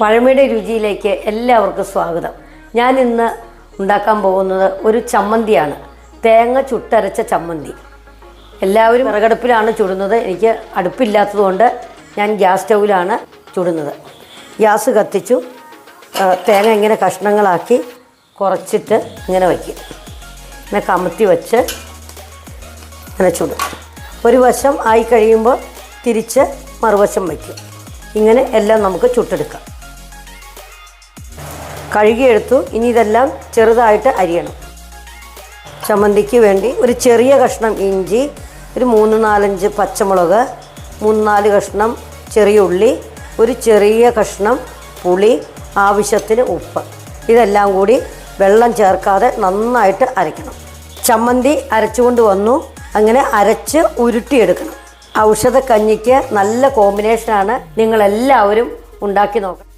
പഴമയുടെ രുചിയിലേക്ക് എല്ലാവർക്കും സ്വാഗതം. ഞാൻ ഇന്ന് ഉണ്ടാക്കാൻ പോകുന്നത് ഒരു ചമ്മന്തിയാണ്. തേങ്ങ ചുട്ടരച്ച ചമ്മന്തി. എല്ലാവരും വിറകടുപ്പിലാണ് ചുടുന്നത്. എനിക്ക് അടുപ്പില്ലാത്തതുകൊണ്ട് ഞാൻ ഗ്യാസ് സ്റ്റൗവിലാണ് ചുടുന്നത്. ഗ്യാസ് കത്തിച്ചു. തേങ്ങ ഇങ്ങനെ കഷ്ണങ്ങളാക്കി കുറച്ചിട്ട് ഇങ്ങനെ വയ്ക്കും. ഇങ്ങനെ കമത്തി വെച്ച് ഇങ്ങനെ ചുടും. ഒരു വശം ആയി കഴിയുമ്പോൾ തിരിച്ച് മറുവശം വയ്ക്കും. ഇങ്ങനെ എല്ലാം നമുക്ക് ചുട്ടെടുക്കാം. കഴുകിയെടുത്തു. ഇനി ഇതെല്ലാം ചെറുതായിട്ട് അരിയണം. ചമ്മന്തിക്ക് വേണ്ടി ഒരു ചെറിയ കഷ്ണം ഇഞ്ചി ഒരു മൂന്ന് നാലഞ്ച് പച്ചമുളക് മൂന്ന് നാല് കഷ്ണം ചെറിയ ഉള്ളി ഒരു ചെറിയ കഷ്ണം പുളി ആവശ്യത്തിന് ഉപ്പ്. ഇതെല്ലാം കൂടി വെള്ളം ചേർക്കാതെ നന്നായിട്ട് അരയ്ക്കണം. ചമ്മന്തി അരച്ചുകൊണ്ട് വന്നു. അങ്ങനെ അരച്ച് ഉരുട്ടിയെടുക്കണം. ഔഷധക്കഞ്ഞിക്ക് നല്ല കോമ്പിനേഷനാണ് നിങ്ങളെല്ലാവരും ഉണ്ടാക്കി നോക്കണം.